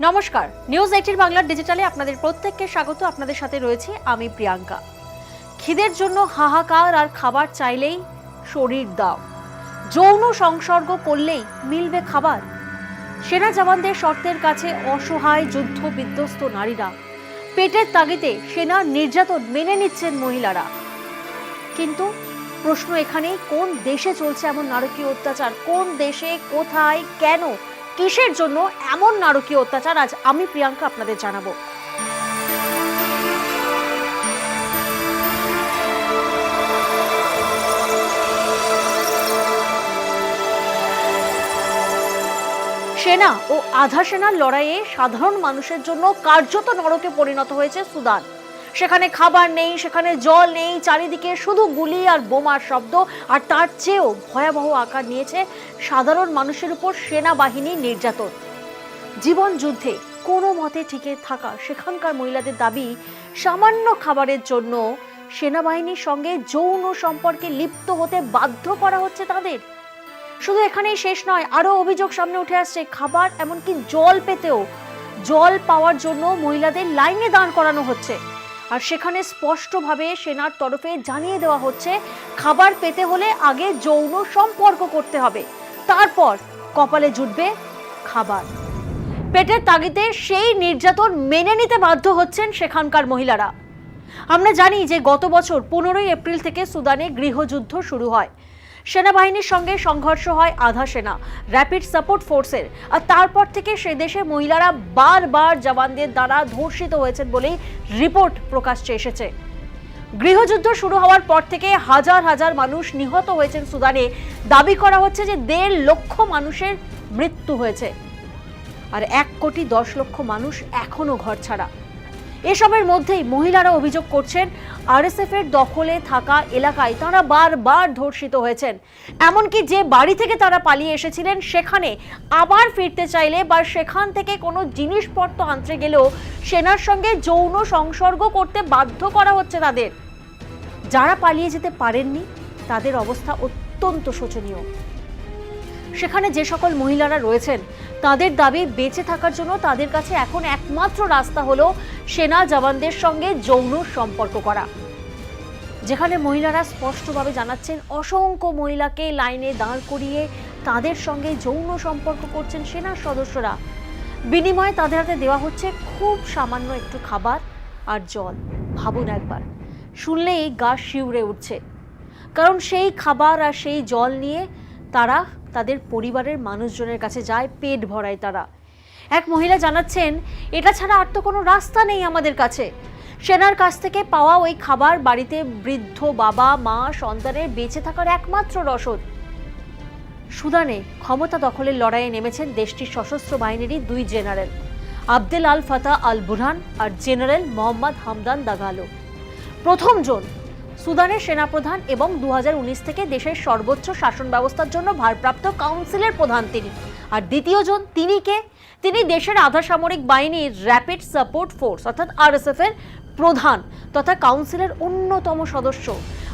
নমস্কার। নিউজ এইটির বাংলার ডিজিটালে আপনাদের প্রত্যেককে স্বাগত। আপনাদের সাথে রয়েছি আমি প্রিয়াঙ্কা। খিদের জন্য হাহাকার আর খাবার চাইলেই শরীর দাও। যৌন সংসর্গ করলেই মিলবে খাবার। সেনা জওয়ানদের শর্তের কাছে অসহায় যুদ্ধ বিধ্বস্ত নারীরা। পেটের তাগিদে সেনার নির্যাতন মেনে নিচ্ছেন মহিলারা। কিন্তু প্রশ্ন এখানেই, কোন দেশে চলছে এমন নারকীয় অত্যাচার? কোন দেশে, কোথায়, কেন কিসের জন্য এমন নারকীয় অত্যাচার? আজ আমি প্রিয়াঙ্কা আপনাদের জানাব। সেনা ও আধা সেনার লড়াইয়ে সাধারণ মানুষের জন্য কার্যত নরকে পরিণত হয়েছে সুদান। সেখানে খাবার নেই, সেখানে জল নেই, চারিদিকে শুধু গুলি আর বোমার শব্দ। আর তার চেয়েও ভয়াবহ আকার নিয়েছে সাধারণ মানুষের উপর সেনাবাহিনীর নির্যাতন। জীবন যুদ্ধে কোনো মতে টিকে থাকা সেখানকার মহিলাদের দাবি, সামান্য খাবারের জন্য সেনাবাহিনীর সঙ্গে যৌন সম্পর্কে লিপ্ত হতে বাধ্য করা হচ্ছে তাদের। শুধু এখানেই শেষ নয়, আরও অভিযোগ সামনে উঠে আসছে, খাবার এমনকি জল পেতেও, জল পাওয়ার জন্য মহিলাদের লাইনে দাঁড় করানো হচ্ছে। আর সেখানে স্পষ্টভাবে সেনার তরফে জানিয়ে দেওয়া হচ্ছে, খাবার পেতে হলে আগে যৌন সম্পর্ক করতে হবে। তারপর কপালে জুটবে খাবার। পেটের তাগিদে সেই নির্যাতন মেনে নিতে বাধ্য হচ্ছেন সেখানকার মহিলারা। আমরা জানি যে গত বছর পনেরোই এপ্রিল থেকে সুদানে গৃহযুদ্ধ শুরু হয়। সেনাবাহিনীর সঙ্গে সংঘর্ষ হয় আধা সেনা র্যাপিড সাপোর্ট ফোর্সের আর তারপর থেকে সে দেশে মহিলারা বারবার জওয়ানদের দ্বারা ধর্ষিত হয়েছেন বলেই রিপোর্ট প্রকাশ্যে এসেছে। গৃহযুদ্ধ শুরু হওয়ার পর থেকে হাজার হাজার মানুষ নিহত হয়েছেন সুদানে। দাবি করা হচ্ছে যে দেড় লক্ষ মানুষের মৃত্যু হয়েছে। আর এক কোটি দশ লক্ষ মানুষ এখনও ঘর ছাড়া। এসবের মধ্যেই মহিলারা অভিযোগ করছেন আরএসএফ এর দখলে থাকা এলাকায় তারা বারবার ধর্ষিত হয়েছেন। এমনকি যে বাড়ি থেকে তারা পালিয়ে এসেছিলেন, সেখানে আবার ফিরতে চাইলে বা সেখান থেকে কোনো জিনিসপত্র আনতে গেলেও সেনার সঙ্গে যৌন সংসর্গ করতে বাধ্য করা হচ্ছে তাদের। যারা পালিয়ে যেতে পারেননি, তাদের অবস্থা অত্যন্ত শোচনীয়। সেখানে যে সকল মহিলারা রয়েছেন তাদের দাবি বেঁচে থাকার জন্য তাদের কাছে এখন একমাত্র রাস্তা হলো সেনা জওয়ানদের সঙ্গে যৌন সম্পর্ক করা। যেখানে মহিলারা স্পষ্টভাবে জানাচ্ছেন অসংখ্য মহিলাকে লাইনে দাঁড় করিয়ে তাদের সঙ্গে যৌন সম্পর্ক করছেন সেনার সদস্যরা। বিনিময়ে তাদের হাতে দেওয়া হচ্ছে খুব সামান্য একটু খাবার আর জল। ভাবুন একবার, শুনলেই গা শিউরে উঠছে। কারণ সেই খাবার আর সেই জল নিয়ে তারা তাদের পরিবারের মানুষজনের কাছে যায়, পেট ভরায় তারা। এক মহিলা জানাচ্ছেন, এটা ছাড়া আর তো কোনো রাস্তা নেই আমাদের কাছে। সেনার কাছ থেকে পাওয়া ওই খাবার বাড়িতে বৃদ্ধ বাবা, মা, সন্তানের বেঁচে থাকার একমাত্র রসদ। সুদানে ক্ষমতা দখলের লড়াইয়ে নেমেছেন দেশটির সশস্ত্র বাহিনীরই দুই general, Abdel al Fattah al Burhan আর জেনারেল মোহাম্মদ হামদান দাগালো। প্রথম জন সুদানের সেনাপ্রধান এবং দু হাজার উনিশ থেকে দেশের সর্বোচ্চ শাসন ব্যবস্থার জন্য ভারপ্রাপ্ত কাউন্সিলের প্রধান তিনি। আর দ্বিতীয় জন তিনি কে? তিনি দেশের আধা সামরিক বাহিনীর র্যাপিড সাপোর্ট ফোর্স, অর্থাৎ আরএসএফ এর প্রধান তথা কাউন্সিলের অন্যতম সদস্য।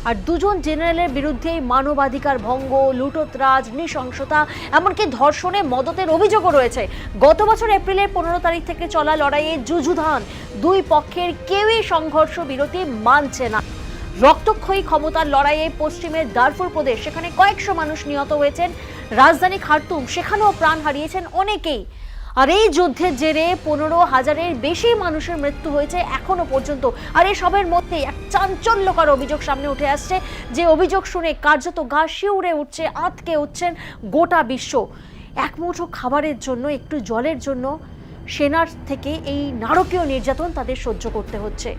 আর দুজন জেনারেলের বিরুদ্ধে মানবাধিকার ভঙ্গ, লুটোতরাজ, নৃশংসতা, এমনকি ধর্ষণে মদতের অভিযোগও রয়েছে। গত বছর এপ্রিলের পনেরো তারিখ থেকে চলা লড়াইয়ে যুযুধান দুই পক্ষের কেউই সংঘর্ষ বিরতি মানছে না। রক্তক্ষয়ী ক্ষমতার লড়াইয়ে পশ্চিমের দারফুর প্রদেশ, সেখানে কয়েকশো মানুষ নিহত হয়েছেন। রাজধানী খার্তুম, সেখানেও প্রাণ হারিয়েছেন অনেকেই। আর এই যুদ্ধের জেরে পনেরো হাজারের বেশি মানুষের মৃত্যু হয়েছে এখনও পর্যন্ত। আর এই সবের মধ্যে এক চাঞ্চল্যকর অভিযোগ সামনে উঠে আসছে, যে অভিযোগ শুনে কার্যত গা শিউরে উঠছে, আঁতকে উঠছেন গোটা বিশ্ব। এক মুঠো খাবারের জন্য, একটু জলের জন্য সেনার থেকে এই নারকীয় নির্যাতন তাদের সহ্য করতে হচ্ছে।